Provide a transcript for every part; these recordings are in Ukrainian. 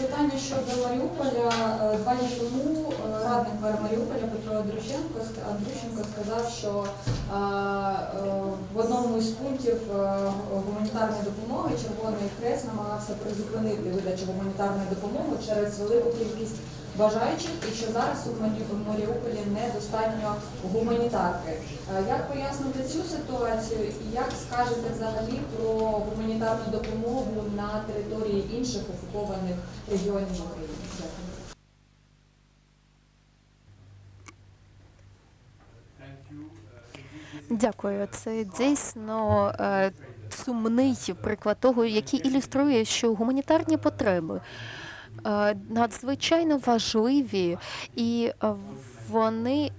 Питання щодо Маріуполя е, два дні тому е, радник мера Маріуполя Петро Андрющенко Андрющенко сказав, що е, в одному із пунктів гуманітарної допомоги Червоний Хрест намагався призупинити видачу гуманітарної допомоги через велику кількість бажаючих, і що зараз у Маріуполі недостатньо гуманітарки. Е, Як пояснити цю ситуацію і як скажете взагалі про гуманітарну допомогу на території інших окупованих регіонів України? Дякую. Це дійсно е, сумний приклад того, який ілюструє, що гуманітарні потреби надзвичайно важливі, і е, вони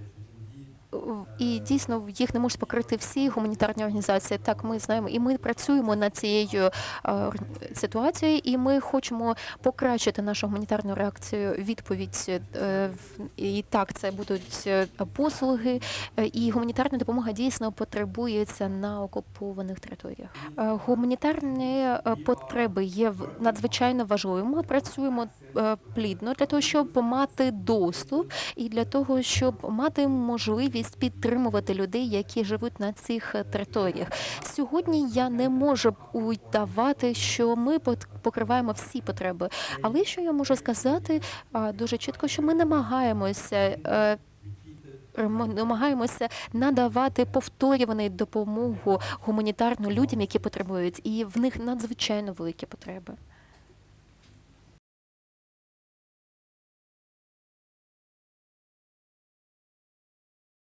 і дійсно їх не можуть покрити всі гуманітарні організації. Так, ми знаємо, і ми працюємо над цією е, ситуацією, і ми хочемо покращити нашу гуманітарну реакцію, відповідь. е, І так, це будуть е, послуги, і гуманітарна допомога дійсно потребується на окупованих територіях. Гуманітарні потреби є надзвичайно важливими. Ми працюємо плідно для того, щоб мати доступ і для того, щоб мати можливість підтримувати людей, які живуть на цих е, територіях. Сьогодні я не можу удавати, що ми покриваємо всі потреби. Але що я можу сказати дуже чітко, що ми намагаємося. е, намагаємося надавати повторювану допомогу гуманітарну людям, які потребують, і в них надзвичайно великі потреби.